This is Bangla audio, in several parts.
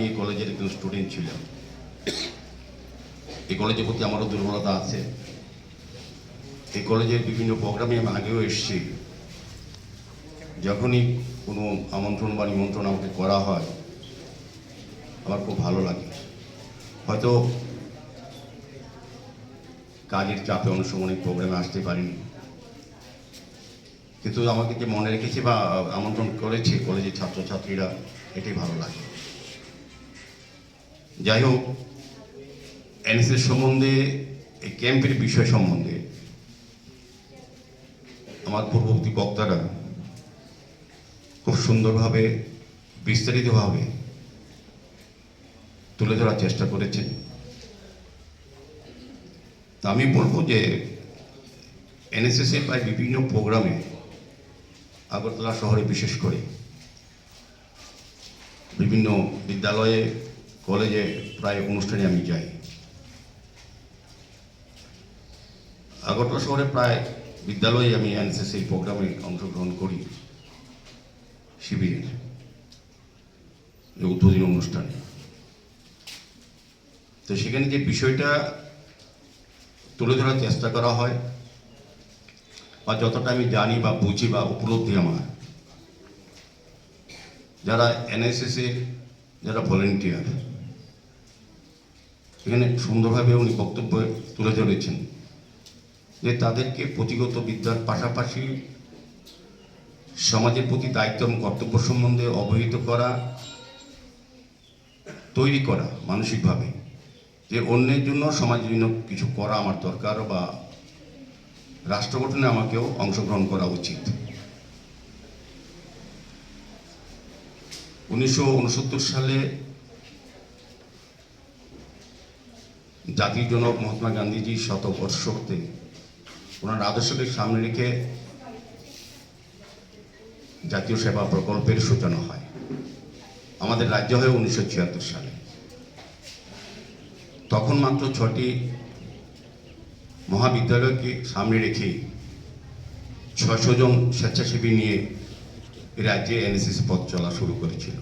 আমি এই কলেজের একজন স্টুডেন্ট ছিলাম। এই কলেজের প্রতি আমারও দুর্বলতা আছে। এই কলেজের বিভিন্ন প্রোগ্রামে আমি আগেও এসেছি। যখনই কোনো আমন্ত্রণ বা নিমন্ত্রণ আমাকে করা হয়, আমার খুব ভালো লাগে। হয়তো কাজের চাপে অনেক প্রোগ্রামে আসতে পারিনি। কিন্তু আমাকে যে মনে রেখেছে বা আমন্ত্রণ করেছে কলেজের ছাত্রছাত্রীরা, এটাই ভালো লাগে। যাই হোক এনএসএস সম্বন্ধে, এই ক্যাম্পের বিষয় সম্বন্ধে আমার পূর্ববর্তী বক্তারা খুব সুন্দরভাবে, বিস্তারিতভাবে তুলে ধরার চেষ্টা করেছেন। তা আমি বলব যে এনএসএস এর প্রায় বিভিন্ন প্রোগ্রামে আগরতলা শহরে বিশেষ করে বিভিন্ন বিদ্যালয়ে কলেজে প্রায় অনুষ্ঠানে আমি যাই। আগরতলা শহরে প্রায় বিদ্যালয়ে আমি এনএসএস এই প্রোগ্রামে অংশগ্রহণ করি। শিবিরের উদ্বোধনী অনুষ্ঠানে। তো সেখানে যে বিষয়টা তুলে ধরার চেষ্টা করা হয় বা যতটা আমি জানি বা বুঝি বা উপলব্ধি আমার, যারা এনএসএস এর যারা ভলেন্টিয়ার, এখানে সুন্দরভাবে উনি বক্তব্য তুলে ধরেছেন যে তাদেরকে পুঁথিগত বিদ্যার পাশাপাশি সমাজের প্রতি দায়িত্ব এবং কর্তব্য সম্বন্ধে অবহিত করা, তৈরি করা মানসিকভাবে, যে অন্যের জন্য সমাজের জন্য কিছু করা আমার দরকার বা রাষ্ট্র গঠনে আমাকেও অংশগ্রহণ করা উচিত। উনিশশো উনসত্তর সালে জাতির জনক মহাত্মা গান্ধীজির শতবর্ষতে ওনার আদর্শকে সামনে রেখে জাতীয় সেবা প্রকল্পের সূচনা হয় আমাদের রাজ্য হয় উনিশশো ছিয়াত্তর সালে। তখন মাত্র ছটি মহাবিদ্যালয়কে সামনে রেখে ছশো জন স্বেচ্ছাসেবী নিয়ে রাজ্যে এনএসএস পথ চলা শুরু করেছিল।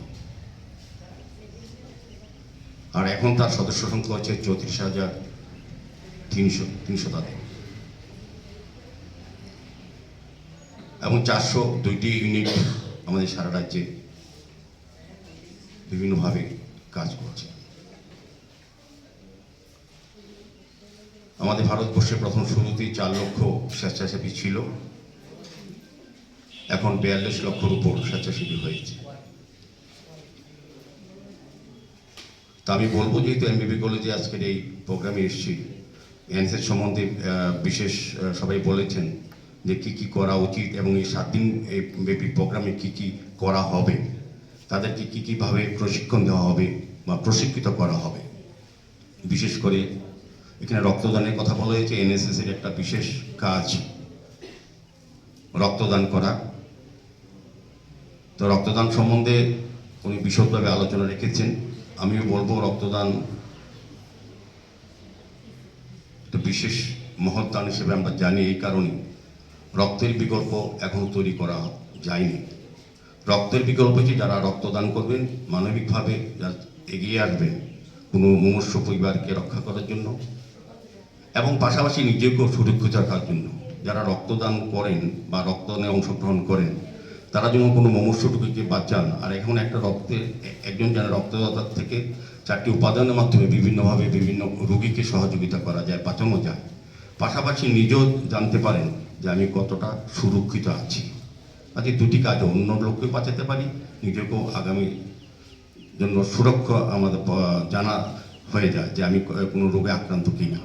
আর এখন তার সদস্য সংখ্যা হচ্ছে চৌত্রিশ হাজার তিনশো তিনশো তাদের। এবং চারশো দুইটি ইউনিট আমাদের সারা রাজ্যে বিভিন্নভাবে কাজ করছে। আমাদের ভারতবর্ষে প্রথম শুরুতেই চার লক্ষ স্বেচ্ছাসেবী ছিল। এখন বিয়াল্লিশ লক্ষর উপর স্বেচ্ছাসেবী হয়েছে। তা আমি বলব যেহেতু এমবিবি কলেজে আজকের এই প্রোগ্রামে এসেছি এনসের সম্বন্ধে বিশেষ সবাই বলেছেন যে কি কি করা উচিত এবং এই সাত দিন এই ব্যাপী প্রোগ্রামে কি কি করা হবে, তাদেরকে কি কীভাবে প্রশিক্ষণ দেওয়া হবে বা প্রশিক্ষিত করা হবে। বিশেষ করে এখানে রক্তদানের কথা বলা হয়েছে এনএসএস এর একটা বিশেষ কাজ, রক্তদান করা। তো রক্তদান সম্বন্ধে উনি বিশদভাবে আলোচনা রেখেছেন। আমিও বলব রক্তদান একটা বিশেষ মহৎ দান হিসেবে আমরা জানি এই কারণে রক্তের বিকল্প এখনও তৈরি করা যায়নি। রক্তের বিকল্প হচ্ছে যারা রক্তদান করবেন, মানবিকভাবে যারা এগিয়ে আসবেন, কোনো মুমূর্ষ পরিবারকে রক্ষা করার জন্য এবং পাশাপাশি নিজেকেও সুরক্ষিত রাখার জন্য। যারা রক্তদান করেন বা রক্তদানে অংশগ্রহণ করেন তারা যেমন কোনো মমস্যটুকুকে বাঁচান আর এখন একটা রক্তের একজন যেন রক্তদাতার থেকে চারটি উপাদানের মাধ্যমে বিভিন্নভাবে বিভিন্ন রোগীকে সহযোগিতা করা যায়, বাঁচানো যায়। পাশাপাশি নিজেও জানতে পারেন যে আমি কতটা সুরক্ষিত আছি। আজকে দুটি কাজ, অন্য লোককে বাঁচাতে পারি, নিজেকেও আগামী জন্য সুরক্ষা আমাদের জানা হয়ে যায় যে আমি কোনো রোগে আক্রান্ত কিনা।